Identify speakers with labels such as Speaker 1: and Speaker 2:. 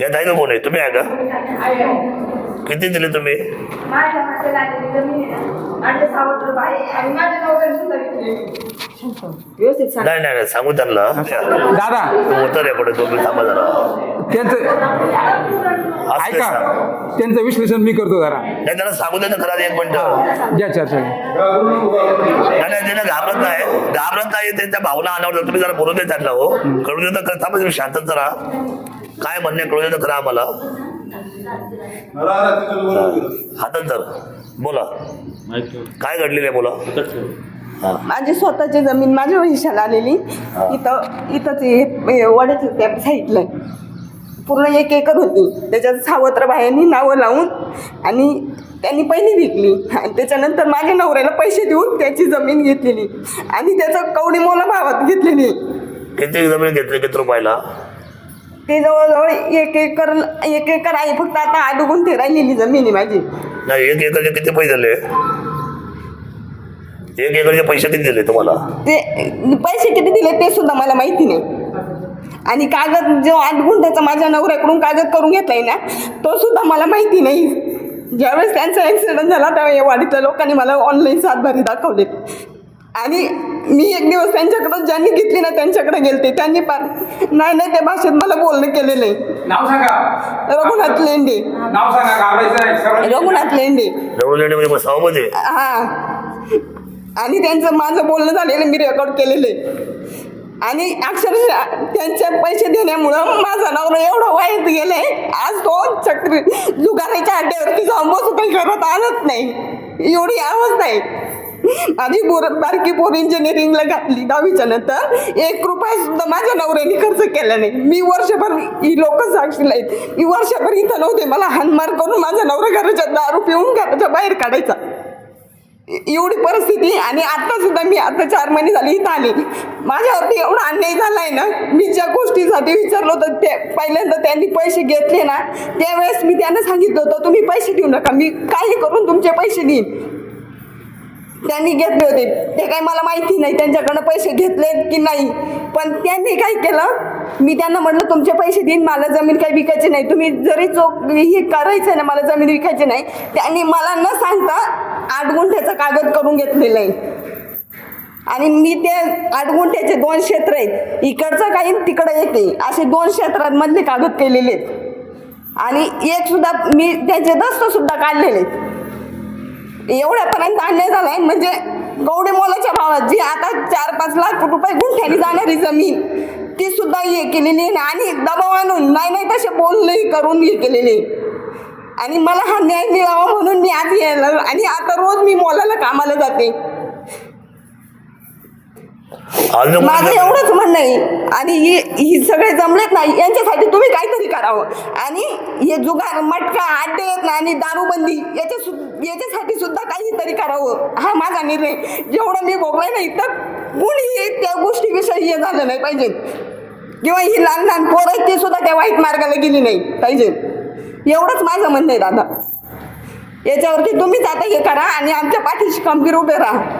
Speaker 1: यात आहे का? कोण आहे तुम्ही? आहे का किती दिले तुम्ही नाही नाही नाही, सांगू त्यांना.
Speaker 2: दादा.
Speaker 1: होतं रेकॉर्ड तुम्ही थांबा जरा.
Speaker 2: त्यांचं ऐका. त्यांचं विश्लेषण मी करतो जरा.
Speaker 1: नाही त्यांना सांगू दे ना खरा एक मिनिट.
Speaker 2: चर्चा
Speaker 1: नाही नाही त्यांना घाबरत नाही. घाबरत नाही त्यांच्या भावना अनावर तुम्ही जरा बोलू दे त्यांना हो. कळू दे तर थांबा तुम्ही शांतच जरा. काय म्हणणे कळू दे तर खरं आम्हाला? हातात धर. बोला. काय घडलेलं आहे बोला? हा.
Speaker 3: माझी स्वतःची जमीन माझ्या हिशाला आलेली. इथं इथंच हे वड्याच्या त्या साईडला. पूर्ण एक एकर होती. त्याच्यात सावत्र बायांनी नावं लावून आणि त्यांनी पहिली विकली. आणि त्याच्यानंतर माझ्या नवऱ्याला पैसे देऊन त्याची जमीन घेतलेली. आणि त्याचं कवडी मोला भावात घेतलेली.
Speaker 1: किती जमीन घेतली? किती रुपयाला?
Speaker 3: ते जवळजवळ एक एकर एक एकर आहे. फक्त आता आठ गुंठे राहिलेली जमीन आहे माझी.
Speaker 1: नाही एक एकरचे किती पैसे दिले एक एकरचे पैसे किती दिले तुम्हाला?
Speaker 3: ते पैसे किती दिले ते सुद्धा मला माहिती नाही. आणि कागद जो आठ गुंठ्याचा माझ्या नवऱ्याकडून कागद करून घेतलाय ना तो सुद्धा मला माहिती नाही. ज्यावेळेस त्यांचा ॲक्सिडेंट झाला त्यावेळी या वाडीतल्या लोकांनी मला ऑनलाईन सातबारी दाखवले आणि मी एक दिवस त्यांच्याकडं ज्यांनी घेतली ना त्यांच्याकडे गेलते. त्यांनी पार नाही नाही त्या भाषेत मला बोलणं केलेलं आहे.
Speaker 2: नाव सांगा.
Speaker 3: रघुनाथ लेंडे.
Speaker 2: नाव सांगा घाबरायचं नाही सरळ-
Speaker 3: रघुनाथ लेंडे.
Speaker 1: रवलेणे म्हणजे सभामध्ये
Speaker 3: हा. आणि त्यांचं माझं बोलणं झालेलं मी रेकॉर्ड केलेलं आहे. आणि अक्षरशः त्यांचे पैसे देण्यामुळं माझा नवरा एवढा वाईट गेलाय. आज तो चक्र जुगाराच्या अड्ड्यावरती जाऊन बसू काही करत आणत नाही. एवढी अवस्था आहे. माझी पोर बारकी पोर इंजिनिअरिंगला घातली दहावीच्या नंतर. एक रुपया सुद्धा माझ्या नवऱ्याने खर्च केला नाही. मी वर्षभर ही लोक साक्षीला आहेत. मी वर्षभर इथं नव्हते. मला हानमार करून माझा नवरा घराच्या दारू पिऊन घराच्या बाहेर काढायचा. एवढी परिस्थिती आणि आता सुद्धा मी आता चार महिने झाले इथं आले. माझ्यावरती एवढा अन्याय झाला आहे ना. मी ज्या गोष्टीसाठी विचारलं होतं त्या पहिल्यांदा त्यांनी पैसे घेतले ना त्यावेळेस मी त्यांना सांगितलं होतं तुम्ही पैसे देऊ नका. मी काही करून तुमचे पैसे देईन. त्यांनी घेतले होते. ते काही मला माहिती नाही त्यांच्याकडनं पैसे घेतले की नाही. पण त्यांनी काय केलं? मी त्यांना म्हटलं तुमचे पैसे देईन मला जमीन काही विकायची नाही. तुम्ही जरी चोक हे करायचं ना मला जमीन विकायची नाही. त्यांनी मला न सांगता आठ गुंठ्याचं कागद करून घेतलेलं आहे. आणि मी ते आठ गुंठ्याचे दोन क्षेत्र आहेत. इकडचं काही तिकडं येते असे दोन क्षेत्रांमधले कागद केलेले आहेत. आणि एक सुद्धा मी त्याचे दस्त सुद्धा काढलेले आहेत. एवढ्यापर्यंत अन्याय झालाय. म्हणजे गवडे मोलाच्या भावात जी आता चार पाच लाख रुपये गुंठ्याने जाणारी जमीन ती सुद्धा हे केलेली आहे. आणि दबाव आणून नाही नाही तसे बोलणे करून हे केलेले आणि मला हा न्याय मिळावा म्हणून मी आज यायला आणि आता रोज मी मोलाला कामाला जाते. माझं एवढंच म्हणणं आहे. आणि ही ही सगळे जमलेत नाही यांच्यासाठी तुम्ही काहीतरी करावं. आणि हे जुगार मटका अड्डे आणि दारूबंदी याच्या सु याच्यासाठी सुद्धा काहीतरी करावं. हा माझा निर्णय. जेवढं मी भोगलाय नाही तर कुणीही त्या गोष्टीविषयी हे झालं नाही पाहिजे. किंवा ही लहान लहान पोरं आहेत ते सुद्धा त्या वाईट मार्गाला गेली नाही पाहिजे. एवढंच माझं म्हणणं आहे दादा. याच्यावरती तुम्हीच आता हे करा आणि आमच्या पाठीशी खंबीर उभे राहा.